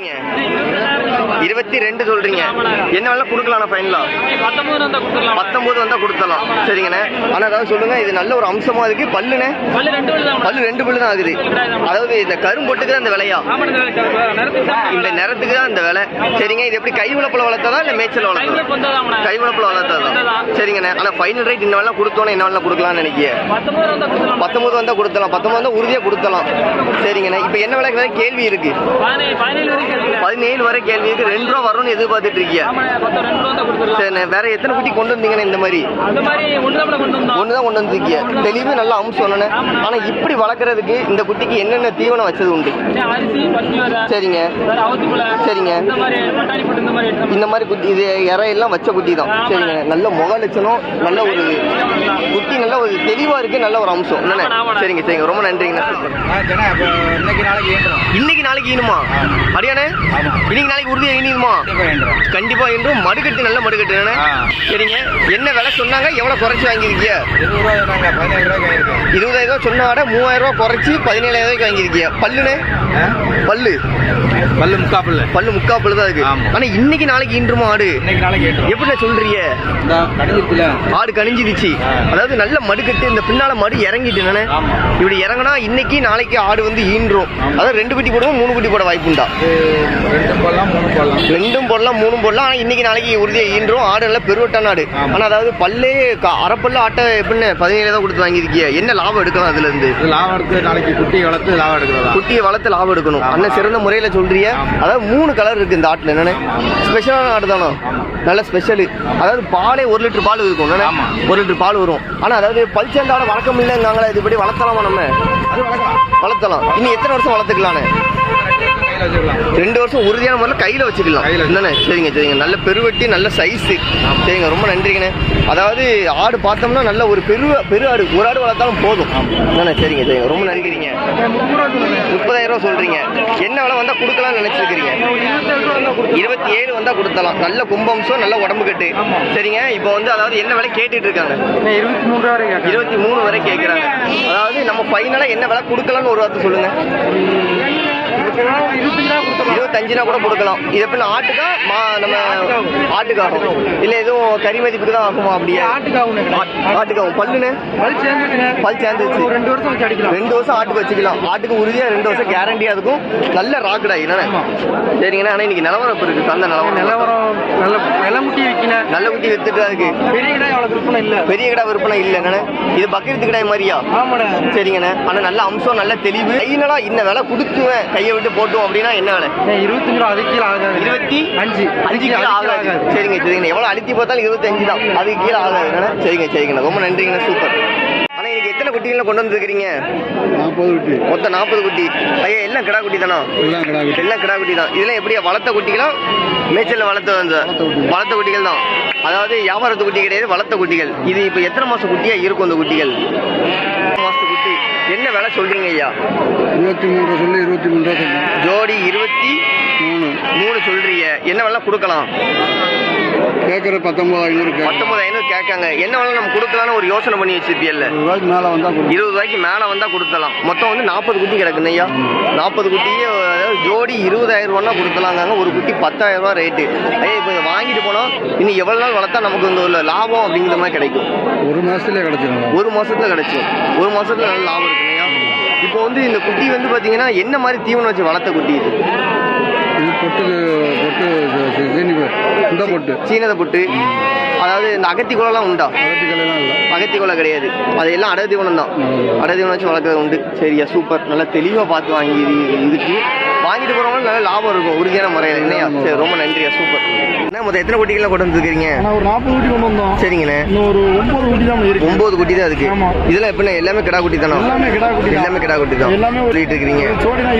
சொல்றீங்க இருபத்தி ரெண்டு சொல்றீங்க. என்ன வேலை கொடுக்கலாம் ஃபைனலா பத்தொன்பது வந்தா கொடுத்தலாம் சரிங்கண்ணே. ஆனா அதாவது சொல்லுங்க. இது நல்ல ஒரு அம்சமா இருக்கு பல்லுண்ணே. பல்லு ரெண்டு பல்லு தான். ஆகுது. அதாவது இந்த கரும்பொட்டுக்கு தான் இந்த விலையா? இந்த நிறத்துக்கு தான் இந்த விலை. சரிங்க. இது எப்படி கை உழப்புல வளர்த்ததா இல்ல மேய்ச்சல் வளர்த்ததா? கை உழப்புல வளர்த்ததா? சரிங்கண்ணே. ஆனா ஃபைனல் ரேட் இன்ன வேலை கொடுத்தோன்னே என்ன வேலை கொடுக்கலாம்னு நினைக்கிய பத்தொன்பது வந்தா கொடுத்தலாம் பத்தொன்பது வந்தா உறுதியா கொடுத்தலாம் சரிங்கண்ணே. இப்போ என்ன விலை கேள்வி இருக்கு? பதினேழு வரை கேள்வி இருக்கு ரெண்டு ரூபா வரும்னு எதிர்பார்த்துட்டு கொடுத்துடலாம் சரிண்ணே வேற எத்தனை குட்டி கொண்டு வந்தீங்கண்ணே இந்த மாதிரி? அந்த மாதிரி ஒன்று தான் கொண்டு வந்தோம். ஒன்று தான் கொண்டு வந்திருக்கிய. தெளிவு நல்ல அம்சம் ஒன்றுண்ணே ஆனால் இப்படி வளர்க்குறதுக்கு இந்த குட்டிக்கு என்னென்ன தீவனம் வச்சது உண்டு? சரிங்க. சரிங்க. இந்த மாதிரி பட்டாணி போட்டு இந்த மாதிரி எடுத்தோம். இந்த மாதிரி குட்டி இது இறையெல்லாம் வச்ச குட்டி தான். சரிங்க. நல்ல முக லட்சணம் நல்ல ஒரு குட்டி நல்ல ஒரு தெளிவா இருக்கு நல்ல ஒரு அம்சம். என்னண்ணே? சரிங்க சரிங்க. ரொம்ப நன்றிங்கண்ணா. இன்னைக்கு நாளைக்கு ஏன்றோம் இன்னைக்கு நாளைக்கு ஈனுமா அடியானே இன்னைக்கு நாளைக்கு உறுதியா ஈனியுமா ஏன்றோம் கண்டிப்பா இன்றும் மடுக்கட்டு நல்ல மடுக்கட்டு. சரிங்க. என்ன விலை சொன்னாங்க? எவ்வளவு குறைச்சு ஆயிருக்கு இருபதாயிரம் ரூபா சொன்னாட மூவாயிரம் ரூபா குறைச்சி பதினேழாயிரம் ரூபாய்க்கு வாங்கியிருக்கீங்க பல்லுனே பல்லு. பல்லு முக்கா பல்லு பல்லு முக்கா பல்லு தான் இருக்கு. ஆனா இன்னைக்கு நாளைக்கு இன்றுமா ஆடு? இன்னைக்கு நாளைக்கு எப்படி சொல்றீங்க? ஆடு கணிஞ்சிருச்சு ஆ. அதாவது நல்ல மடுக்கட்டு இந்த பின்னால மடு இறங்கிட்டு நானே. இப்படி இறங்கினா இன்னைக்கு நாளைக்கு ஆடு வந்து ஈன்றும். அதாவது ரெண்டு குட்டி போடுவோம் மூணு குட்டி போட வாய்ப்புண்டா ரெண்டு போடலாம். ரெண்டும் போடலாம் மூணும் போடலாம். ஆனா இன்னைக்கு நாளைக்கு உறுதியா ஈன்றும். ஆடு நல்ல பெருவட்டான ஆடு. ஆமா. ஆனா அதாவது பல்லே அரைப்பல்ல ஆட்டை எப்படின்னு பதினேழு தான் கொடுத்து வாங்கியிருக்கீங்க என்ன லாபம் எடுக்கலாம் அதுல இருந்து இது லாபம் எடுத்து நாளைக்கு குட்டி வளர்த்து லாபம் எடுக்கிறதா? குட்டியை வளர்த்து லாபம் எடுக்கணும். அண்ணன் சிறந்த முறையில் சொல்றிய. அதாவது மூணு கலர் இருக்கு இந்த ஆட்டில். என்னன்னு? ஸ்பெஷலான ஆடு தானோ நல்ல ஸ்பெஷலு அதாவது பாலே ஒரு லிட்டர் பால் இருக்கும். ஒரு லிட்டர் பால் வரும். ஆனால் அதாவது பல் சேர்ந்த ஆடை வளர்க்க இல்லைங்காங்களே இது இப்படி வளர்த்தலாமா நம்ம? வளர்த்தலாம். இன்னும் எத்தனை வருஷம் வளர்த்துக்கலான்னு ரெண்டு வருஷம் உறுதியான முறையில் கையில் வச்சுக்கலாம். என்னண்ணே சரிங்க சரிங்க. நல்ல பெருவெட்டி நல்ல சைஸு சரிங்க ரொம்ப நன்றிங்கண்ணே அதாவது ஆடு பார்த்தோம்னா நல்ல ஒரு பெரு பெரு ஆடு ஒரு ஆடு வளர்த்தாலும் போதும். என்னண்ணே சரிங்க சரிங்க. ரொம்ப நன்றிங்க முப்பதாயிரம் ரூபா சொல்றீங்க. என்ன விலை வந்தா கொடுக்கலாம்னு நினைச்சிருக்கீங்க இருபத்தி ஏழு வந்தா கொடுத்தலாம். நல்ல கும்பம்சம் நல்ல உடம்பு கட்டு. சரிங்க இப்போ வந்து அதாவது என்ன விலை கேட்டுட்டு இருக்காங்க? இருபத்தி மூணு ரூபா இருபத்தி மூணு வரை கேட்குறாங்க அதாவது நம்ம ஃபைனலா என்ன விலை கொடுக்கலாம்னு ஒரு வார்த்தை சொல்லுங்க இருபத்தஞ்சுனா கூட கொடுக்கலாம். இது எப்படி ஆட்டுக்கா மா நம்ம ஆட்டுக்காகும். இல்ல எதுவும் கறி மதிப்புக்கு தான் ஆகுமா அப்படியே ஆட்டுக்காகும் பல்லுன்னு பல் சேர்ந்துச்சு. ரெண்டு வருஷம் வச்சு அடிக்கலாம். ரெண்டு வருஷம் ஆட்டுக்கு வச்சுக்கலாம். ஆட்டுக்கு உறுதியா ரெண்டு வருஷம் கேரண்டியா இருக்கும். நல்ல ராக்குடா என்னண்ணே? சரிங்கண்ணா ஆனா இன்னைக்கு நிலவரம் இப்ப இருக்கு? தந்த நிலவரம். நிலவரம் நல்ல நில முட்டி வைக்கணும் நல்ல குட்டி வித்துட்டு இருக்கு பெரிய கடை அவ்வளோ விற்பனை இல்லை. பெரிய கடை விற்பனை இல்ல என்னண்ணே? இது பக்கத்து கடை மாதிரியா? ஆமாண்ணே. சரிங்கண்ணே. ஆனா நல்ல அம்சம் நல்ல தெளிவு. கையினடா இந்த விலை கொடுத்துவேன். கையை விட்டு போட்டோம் அப்படின்னா என்ன விலை இருபத்தஞ்சு ரூபா அதுக்கு கீழே ஆகாது. இருபத்தி அஞ்சு. அஞ்சு கிலோ ஆகாது. சரிங்க சரிங்க. எவ்வளவு அழுத்தி பார்த்தாலும் இருபத்தஞ்சு தான். அதுக்கு கீழே ஆகாது. என்னண்ணே? சரிங்க சரிங்கண்ணா. ரொம்ப நன்றிங்கண்ணா. சூப்பர். ஆனா இன்னைக்கு எத்தனை குட்டிகளை கொண்டு வந்துருக்கீங்க நாற்பது விட்டு மொத்தம் நாற்பது குட்டி. ஐயா எல்லாம் கிடா குட்டி தானா? எல்லாம் கடை விட்டு எல்லாம் கிடா குட்டி தான். இதெல்லாம் எப்படியா? வளர்த்த குட்டிகளா? மேய்ச்சல்ல வளர்த்த வந்த வளர்த்த குட்டிகள். தான். அதாவது வியாபாரத்து குட்டி கிடையாது வளர்த்த குட்டிகள். இது இப்போ எத்தனை மாசம் குட்டியா இருக்கும் இந்த குட்டிகள்? மாசத்து குட்டி. என்ன விலை சொல்றீங்க ஐயா? இருபத்தி மூணு ரூபா சொல்லி இருபத்தி சொன்னேன் ஜோடி இருபத்தி மூணு சொல்றீங்க. என்ன விலை கொடுக்கலாம். கேட்குற பத்தொம்பது ஐநூறு பத்தொன்பது ஐநூறு கேட்காங்க. என்ன வேலை நம்ம கொடுக்கலாம்னு ஒரு யோசனை பண்ணி வச்சிருப்பியல்ல. ரூபாய்க்கு மேலே வந்தால் இருபது ரூபாய்க்கு மேலே வந்தால் கொடுத்தலாம் மொத்தம் வந்து நாற்பது குட்டி கிடக்குங்க ஐயா. நாற்பது குட்டியே ஜோடி இருபதாயிரம் ரூபான்னா கொடுத்தலாங்காங்க ஒரு குட்டி பத்தாயிரம் ரூபா ரேட்டு ஐயா இப்போ வாங்கிட்டு போனோம் இன்னும் எவ்வளோ நாள் வளர்த்தா நமக்கு இந்த லாபம் அப்படிங்கிற மாதிரி கிடைக்கும். ஒரு மாதத்துலேயே கிடச்சிடும் ஒரு மாசத்துல கிடைக்கும் ஒரு மாசத்துல நல்ல லாபம் இருக்குங்க இப்போ வந்து இந்த குட்டி வந்து பார்த்தீங்கன்னா என்ன மாதிரி தீவனம் வச்சு வளர்த்த குட்டி இது? பொட்டுக்கு பொட்டு சீனி இந்த பொட்டு. சீனதை புட்டு. அதாவது இந்த அகத்தி குளம்லாம் உண்டா? அகத்திக்கலைலாம் இல்லை. அகத்தி குலை கிடையாது. அது எல்லாம் அடை தீவனம் தான் அடை தீவனம் வச்சு வளர்க்குறது உண்டு. சரியா சூப்பர். நல்லா தெளிவாக பார்த்து வாங்கி இது- இதுக்கு. வாங்கிட்டு போகிறவங்க நல்ல லாபம் இருக்கும். உறுதியான முறையில். இல்லையா? சரி ரொம்ப நன்றியா. சூப்பர். என்ன மொத்தம் எத்தனை குட்டிகள்லாம் கொண்டு வந்துருக்கீங்க? ஒரு நாற்பது குட்டி கொண்டு வந்தோம். சரிங்கண்ணே ஒரு ஒன்பது குட்டி தான் இருக்கு. ஒன்பது குட்டி தான் இருக்கு. இதெல்லாம் எப்படிண்ணே? எல்லாமே கிடா குட்டி தானே? எல்லாமே கிடா குட்டி. எல்லாமே கிடா குட்டி தான். எல்லாமே சொல்லிட்டு இருக்கிறீங்க ஜோடினா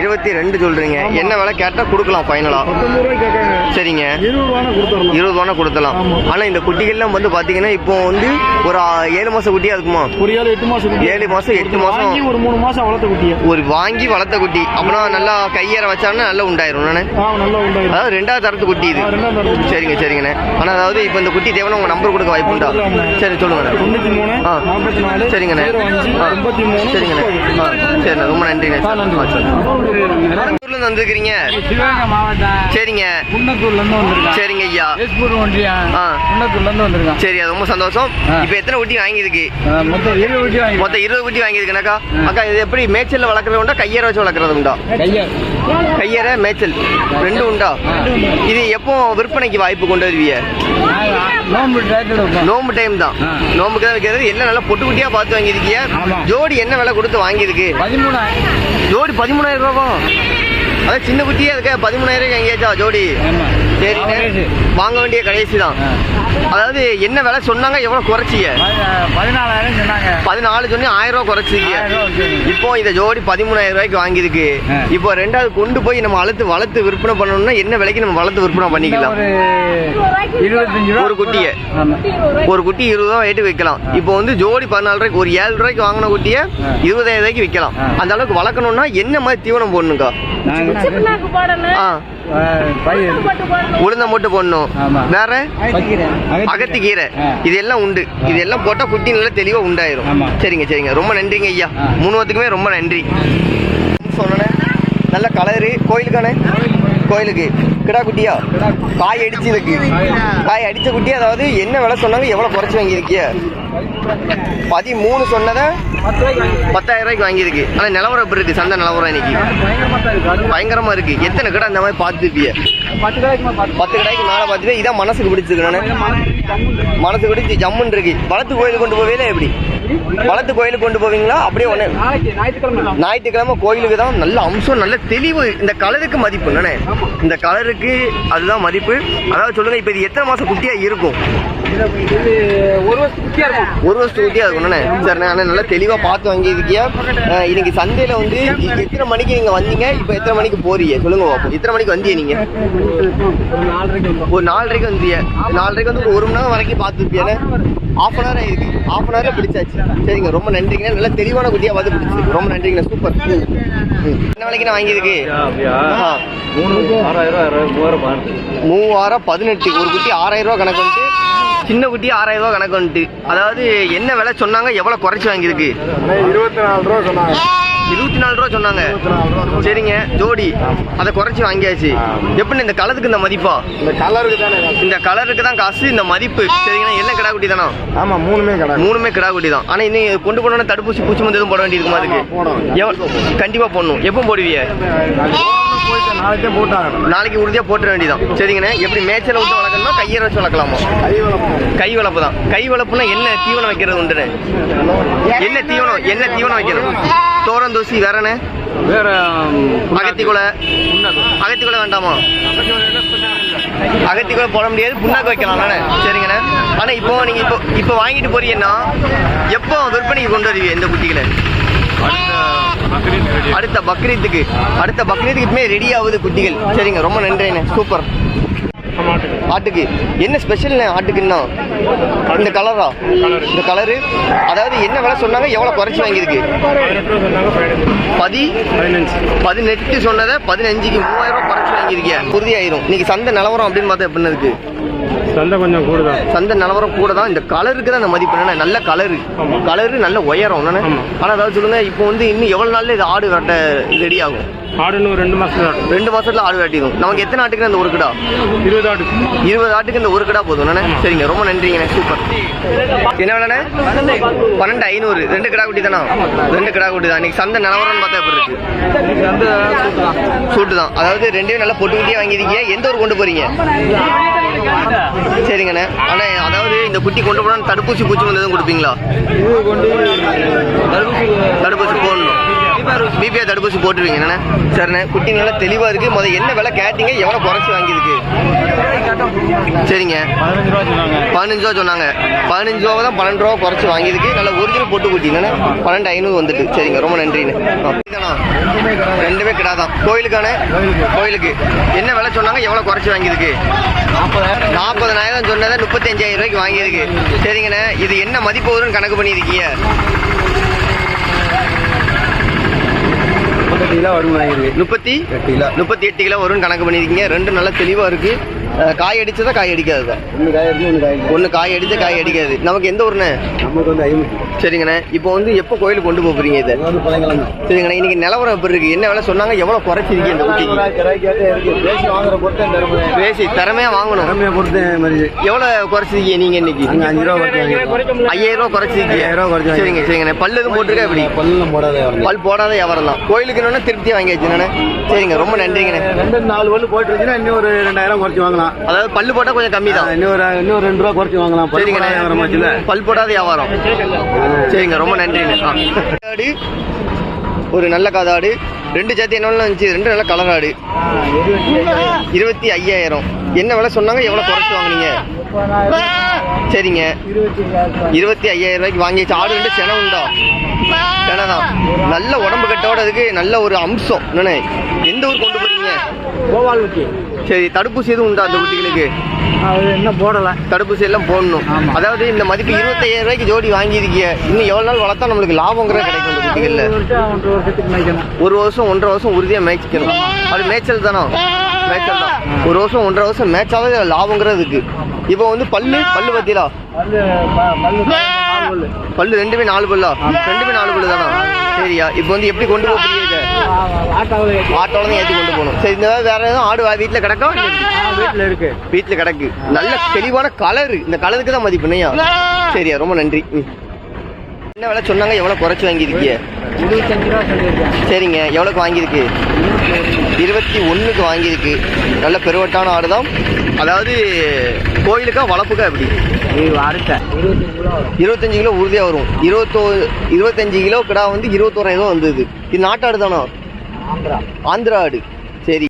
இருபத்தி ரெண்டு சொல்றீங்க. என்ன விலை கேட்டால் கொடுக்கலாம் ஃபைனலா சரிங்க. இருபது ரூபா கொடுத்தலாம். ஆனா இந்த குட்டிகள்லாம் வந்து பாத்தீங்கன்னா இப்போ வந்து ஒரு ஏழு மாசம் குட்டியா இருக்குமா? ஒரு ஏழு எட்டு மாசம் குட்டி. ஏழு மாசம் எட்டு மாசம். ஒரு மூணு மாசம் வளர்த்த குட்டியை? ஒரு வாங்கி வளர்த்த குட்டி. அப்படின்னா நல்லா கையேற வச்சாங்கன்னா நல்லா உண்டாயிரும். நானே ஆ நல்லா உண்டாயிரும். அதாவது ரெண்டாவது தரத்து குட்டி இது. சரிங்க சரிங்கண்ணே. ஆனா அதாவது இப்போ இந்த குட்டி தேவைன்னா உங்க நம்பர் கொடுக்க வாய்ப்பு உண்டா. சரி சொல்லுங்க தொண்ணூத்தி மூணு ஆ. சரிங்கண்ணே. சரிங்கண்ணே. ஆ சரிண்ணே. ரொம்ப நன்றிண்ணே ஆ, நன்றி. ஆ, சரி. ஊர்ல இருந்து இருந்து வந்திருக்கிறீங்க சரிங்க. சரிங்க ஐயா. ஆ. சரி அது ரொம்ப சந்தோஷம். இப்போ எத்தனை குட்டி வாங்கியிருக்கு? மொத்தம் இருபது குட்டி வாங்கியிருக்கேனாக்கா. அக்கா இது எப்படி மேய்ச்சல்ல வளர்க்குறது உண்டா கையற வச்சு வளர்க்குறது உண்டா? கையற மேய்ச்சல்? ரெண்டும் உண்டா? இது எப்போ விற்பனைக்கு வாய்ப்பு கொண்டு வருவீங்க? நோம்பு டைம் தான். நோம்புக்கு தான் வைக்கிறது எல்லாம் நல்லா பொட்டு குட்டியா பார்த்து வாங்கியிருக்கீங்க. ஜோடி என்ன விலை கொடுத்து வாங்கியிருக்கு? ஜோடி பதிமூணாயிரம் ரூபாவா? அதான் சின்ன குட்டியா இருக்க பதிமூணாயிரம் எங்கேயாச்சா ஜோடி. வாங்க வேண்டிய கடைசி தான். அதாவது என்ன விலை சொன்னாங்க எவ்வளவு குறைச்சிங்க? பதி- பதினாலாயிரம் சொன்னாங்க. பதினாலு சொன்னி ஆயிரம் குறைச்சிங்க ரூபா வச்சிருக்கீங்க. இப்போ இந்த ஜோடி பதிமூணாயிரம் ரூபாய்க்கு வாங்கியிருக்கு. இப்போ ரெண்டாவது கொண்டு போய் நம்ம வளர்த்து வளர்த்து விற்பனை பண்ணணும்னா என்ன விலைக்கு நம்ம வளர்த்து விற்பனை பண்ணிக்கலாம்? ஒரு குட்டியை. ஒரு குட்டி இருபது ரூபா ரேட்டு விற்கலாம். இப்போ வந்து ஜோடி பதினாலு ரூபாய்க்கு ஒரு ஏழு ரூபாய்க்கு வாங்கின குட்டியை. இருபதாயிரம் ரூபாய்க்கு விற்கலாம். அந்த அளவுக்கு வளர்க்கணும்னா என்ன மாதிரி தீவனம் போடணுக்கா ஆ. உளுந்த மட்டும் போடணும். வேற. அகத்திக்கீரை. ஆ. இது எல்லாம் உண்டு. இது எல்லாம் போட்டா குட்டி நல்லா தெளிவா உண்டாயிரும். சரிங்க சரிங்க. ரொம்ப நன்றிங்க ஐயா. மூணுவத்துக்குமே ரொம்ப நன்றி. சொன்னேன் நல்ல கலரு. கோயிலுக்கானே? கோயிலுக்கு. கிடா குட்டியா? காய் அடிச்சு இருக்கு. காய் அடிச்ச குட்டி அதாவது என்ன விலை சொன்னாங்க? எவ்வளவு குறைச்சு வாங்கியிருக்கிய? பதிமூணு சொன்னதை பத்தாயிரம் ரூபாய்க்கு வாங்கியிருக்கு. ஆனா நிலவரம் எப்படி இருக்கு? சந்தை நிலவரம் இன்னைக்கு. பயங்கரமா இருக்குது இருக்கு. எத்தனை கடை அந்த மாதிரி பார்த்துருப்பிய? பத்து ரூபாய்க்குமா பத்து கடைக்கு மேலே பார்த்துட்டு இதான் மனசுக்கு பிடிச்சிருக்கு மனசு பிடிச்சி ஜம்முன்னு இருக்கு. வளர்த்து கோயிலுக்கு கொண்டு போவே எப்படி? வளத்து கோயிலுக்கு கொண்டு போவீங்களா? அப்படியே ஒன்னு ஞாயிற்றுக்கிழமை கோயிலுக்கு தான் நல்ல அம்சம் நல்ல தெளிவு. இந்த கலருக்கு மதிப்பு என்னண்ணே இந்த கலருக்கு அதுதான் மதிப்பு. அதாவது சொல்லுங்க இப்போ இது எத்தனை மாசம் குட்டியா இருக்கும்? ஒரு வருஷம் குட்டியா இருக்கும். ஒரு வருஷத்து குட்டியா இருக்கும்ண்ணே சரிண்ணே ஆனால் நல்லா தெளிவாக பார்த்து வாங்கியிருக்கியா? இன்னைக்கு சந்தையில் வந்து எத்தனை மணிக்கு நீங்கள் வந்தீங்க இப்போ எத்தனை மணிக்கு போறீங்க? சொல்லுங்க பாப்போம். எத்தனை மணிக்கு வந்தீங்க நீங்கள் ஒரு நாலரைக்கு வந்தீங்க நாலரைக்கு வந்து ஒரு மணி நேரம் வரைக்கும் பார்த்துருப்பியானே ஆஃப் அன் ஹவர் ஆயிருக்கு ஆஃப் அன் ஹவர்ல பிடிச்சாச்சு. சரிங்க ரொம்ப நன்றிங்க. நல்ல தெளிவான குட்டியா பார்த்து பிடிச்சி ரொம்ப நன்றிங்க சூப்பர் என்ன விலைக்கு நான் வாங்கியிருக்கு? ஆஹா. மூவாயிரம் பதினெட்டு. ஒரு குட்டி ஆறாயிரம் ரூபா கணக்கு வந்துட்டு சின்ன குட்டி ஆறாயிரம் ரூபா கணக்கு வந்துட்டு. அதாவது என்ன விலை சொன்னாங்க எவ்வளவு குறைச்சு வாங்கியிருக்கு? இருபத்தி நாலு ரூபா சொன்னாங்க. இருபத்தி நாலு ரூபா சொன்னாங்க. சரிங்க ஜோடி. அதை குறைச்சி வாங்கியாச்சு. எப்படி இந்த கலருக்கு இந்த மதிப்பா? இந்த கலருக்கு தானே இந்த கலருக்கு தான் காசு இந்த மதிப்பு. சரிங்களா என்ன கிடா குட்டி தானா? ஆமா மூணுமே கடை மூணுமே கிடா குட்டி தான். ஆனா இன்னும் கொண்டு போனோம்னா தடுப்பூசி பூச்சி மருந்து எதுவும் போட வேண்டியிருக்குமா இருக்கு. எவ்வளவு கண்டிப்பா போடணும். எப்போ போடுவீங்க? நாளைக்கே போட்டாங்க நாளைக்கு உறுதியா போட்டுற வேண்டியதான் சரிங்கண்ணே? எப்படி மேய்ச்சல விட்டு வளர்க்கணுமா கையை வச்சு வளர்க்கலாமா? கை வளர்ப்பு தான். கை வளர்ப்புனா என்ன தீவனம் வைக்கிறது உண்டுண்ணே? என்ன தீவனம் என்ன தீவனம் வைக்கணும் தோரந்தூசி வேறண்ணே வேற அகத்திக்குலை அகத்திக்குலை வேண்டாமா? அகத்திக்குலை போட முடியாது புண்ணாக்கு வைக்கலாம் சரிங்கண்ணே. ஆனா இப்போ நீங்க இப்போ இப்போ வாங்கிட்டு போறீங்கன்னா எப்போ விற்பனைக்கு கொண்டு வருவீங்க இந்த குட்டிகளை? அடுத்த பக்ரீத்துக்கு அடுத்த பக்ரீத்துக்குமே ரெடி ஆகுது குட்டிகள். சரிங்க ரொம்ப நன்றிண்ணே. சூப்பர் ஆட்டுக்கு. என்ன ஸ்பெஷல்ண்ணே ஆட்டுக்குன்னா? இந்த கலரா இந்த கலரு அதாவது என்ன விலை சொன்னாங்க? எவ்வளோ குறைச்சி வாங்கியிருக்கு? பதி பதினெட்டு சொன்னதை பதினஞ்சுக்கு மூவாயிரம் ரூபாய் குறைச்சி வாங்கியிருக்கியா? உறுதியாயிரும். இன்னைக்கு சந்தை நிலவரம் அப்படின்னு பார்த்தா எப்படின்னு இருக்கு? சந்தை கொஞ்சம் கூடுதான் சந்தை நிலவரம் கூட தான் இந்த கலருக்கு தான் அந்த மதிப்பு நல்ல கலரு. கலரு நல்ல உயரம் ஆனால் அதாவது சொல்லுங்க இப்போ வந்து இன்னும் எவ்வளோ நாள்ல இது ஆடு வெட்ட ரெடி ஆகும்? ஆடுன்னு ஒரு ரெண்டு மாசம் ரெண்டு மாசத்துல ஆடு வெட்டிடும். நமக்கு எத்தனை ஆட்டுக்கு அந்த ஒரு கிடா? இருபது ஆடு. இருபது ஆட்டுக்கு இந்த ஒரு கிடா போதும். சரிங்க. ரொம்ப நன்றிங்கண்ணே சூப்பர். என்ன விலைண்ணே? பன்னெண்டு ஐநூறு. ரெண்டு கிடா குட்டி தானா? ரெண்டு கிடா குட்டி தான். இன்னைக்கு சந்தை நிலவரம்னு பார்த்தா எப்படி இருக்கு? சூட்டு தான். அதாவது ரெண்டையும் நல்லா பொட்டு வாங்கியிருக்கீங்க. எந்த ஊர் கொண்டு போறீங்க? சரிங்கண்ணே. அண்ணா அதாவது இந்த குட்டி கொண்டு போனால் தடுப்பூசி பூச்சி வந்து எதுவும் கொடுப்பீங்களா இது கொண்டு தடுப்பூசி போடணும் பிபிஆர் தடுப்பூசி போட்டுருவீங்க என்னண்ணே? சரிண்ணே குட்டி நல்லா தெளிவாக இருக்குது முதல் என்ன விலை கேட்டீங்க எவ்வளோ குறைச்சி வாங்கியிருக்கு? சரிங்க. பதினஞ்சு ரூபா சொன்னாங்க. பதினஞ்சு ரூபா சொன்னாங்க பதினஞ்சு ரூபா தான் பன்னெண்டு ரூபா குறைச்சி வாங்கியிருக்கு. நல்ல ஒரிஜினல் போட்டு குட்டி பன்னெண்டு ஐநூறு வந்துட்டு. சரிங்க ரொம்ப நன்றிண்ணே. ரெண்டுமே கிடாதான் கோயிலுக்கான? கோயிலுக்கு. என்ன விலை சொன்னாங்க எவ்வளோ குறைச்சி வாங்கியிருக்கு? நாற்பதனாயிரம் சொன்னதை முப்பத்தி அஞ்சாயிரம் ரூபாய்க்கு வாங்கியிருக்கு. சரிங்கண்ணே இது என்ன மதிப்பு வரும்னு கணக்கு பண்ணியிருக்கீங்க? முப்பத்தெட்டு கிலோ வரும் வாங்கிருக்கு முப்பத்தி? எட்டு கிலோ. முப்பத்தி எட்டு கிலோ வரும்னு கணக்கு பண்ணியிருக்கீங்க. ரெண்டும் நல்லா தெளிவாக இருக்குது காய் அடிச்சதா காய் அடிக்காததா ஒன்று காய் அடிச்சு ஒன்று காய் ஒன்று காய் அடிச்ச காய் அடிக்காது நமக்கு எந்த ஊருண்ணே? நமக்கு வந்து ஐம்பது சரிங்கண்ணே. இப்போ வந்து எப்போ கோயிலுக்கு கொண்டு போகிறீங்க போறீங்க இதை? வந்து பழங்கலாம் சரிங்கண்ணே இன்னைக்கு நிலவரம் எப்படி இருக்கு? என்ன வேலை சொன்னாங்க? எவ்வளோ குறைச்சிருக்கீங்க இந்த ஊட்டி பேசி வாங்குற பொறுத்து பேசி திறமையா வாங்கணும். திறமையை பொறுத்து மாதிரி எவ்வளோ குறைச்சிருக்கீங்க நீங்க இன்னைக்கு? அங்கே அஞ்சு ரூபா குறைச்சிருக்கீங்க ஐயாயிரம் ரூபா குறைச்சிருக்கீங்க. ஐயாயிரம் ரூபா குறைச்சி சரிங்க சரிங்கண்ணே. பல்லு எதுவும் போட்டுருக்கா எப்படி? பல்லு போடாத பல் போடாத வியாபாரம் தான் கோயிலுக்கு என்னன்னா திருப்தி வாங்கியாச்சுண்ணே சரிங்க ரொம்ப நன்றிங்கண்ணே. ரெண்டு நாலு பல்லு போட்டுருச்சுன்னா இருந்துச்சுன்னா இன்னும் ஒரு ரெண்டாயிரம் குறைச்சி வாங்கலாம். அதாவது பல்லு போட்டா கொஞ்சம் கம்மி தான். இன்னும் ஒரு இன்னும் ரெண்டு ரூபா குறைச்சி வாங்கலாம். வியாபாரம் பல் போடாத வியாபாரம். சரிங்க ரொம்ப. ஆடு ஒரு நல்ல காதாடு. ரெண்டு ஜாதி என்ன இருந்துச்சு? ரெண்டு நல்ல கலர் ஆடு. இருபத்தி ஐயாயிரம். என்ன விலை சொன்னாங்க? எவ்வளோ குறைச்சி வாங்குனீங்க? சரிங்க. இருபத்தி ஐயாயிரம் ரூபாய்க்கு வாங்கியாச்சு. ஆடு ரெண்டு சென உண்டா? செனை தான் நல்ல உடம்பு கட்டோட அதுக்கு நல்ல ஒரு அம்சம். என்னண்ணே? எந்த ஊர் கொண்டு கோவால் ஊட்டி சரி தடுப்பூசி எதுவும் உண்டா அந்த குட்டிகளுக்கு அது என்ன போடலை. தடுப்பூசி எல்லாம் போடணும். அதாவது இந்த மதிப்பு இருபத்தையாயிரம் ரூபாய்க்கு ஜோடி வாங்கியிருக்கீங்க இன்னும் எவ்வளவு நாள் வளர்த்தா நம்மளுக்கு லாபங்கிறது கிடைக்கும் இந்த குட்டிகள்ல ஒரு வருஷம் ஒன்றரை வருஷம் உறுதியா மேய்ச்சிக்கணும். அது மேய்ச்சல் தானோ? மேய்ச்சல் தான். ஒரு வருஷம் ஒன்றரை வருஷம் மேய்ச்சாவே இதுல லாபங்கிறது இருக்கு இப்போ வந்து பல்லு பல்லு பத்திலா பல்லு. பல்லு ரெண்டுமே நாலு பல்லா? ரெண்டுமே நாலு பல்லு தானா? சரியா. இப்போ வந்து எப்படி கொண்டு போக இதை? ஆட்டாவில் ஏற்றி கொண்டு போகணும். சரி இந்த வேற எதுவும் ஆடு வீட்டில் கிடக்கா வீட்டில் இருக்கு. வீட்டில் கிடக்கு. நல்ல தெளிவான கலர் இந்த கலருக்கு தான் மதிப்பு சரியா ரொம்ப நன்றி. என்ன விலை சொன்னாங்க? எவ்வளோ குறைச்சி வாங்கியிருக்கீங்க சரிங்க. எவ்வளோக்கு வாங்கியிருக்கு? இருபத்தி ஒன்றுக்கு வாங்கியிருக்கு. நல்ல பெருவட்டான ஆடு தான் அதாவது கோயிலுக்கா வளர்ப்புக்கா எப்படி? இருபத்தஞ்சு கிலோ உறுதியாக வரும். இருபத்தோ இருபத்தஞ்சு கிலோ கிடா வந்து இருபத்தோராயிரம் வந்தது. இது நாட்டாடு தானா? ஆந்திரா. ஆந்திரா ஆடு. சரி.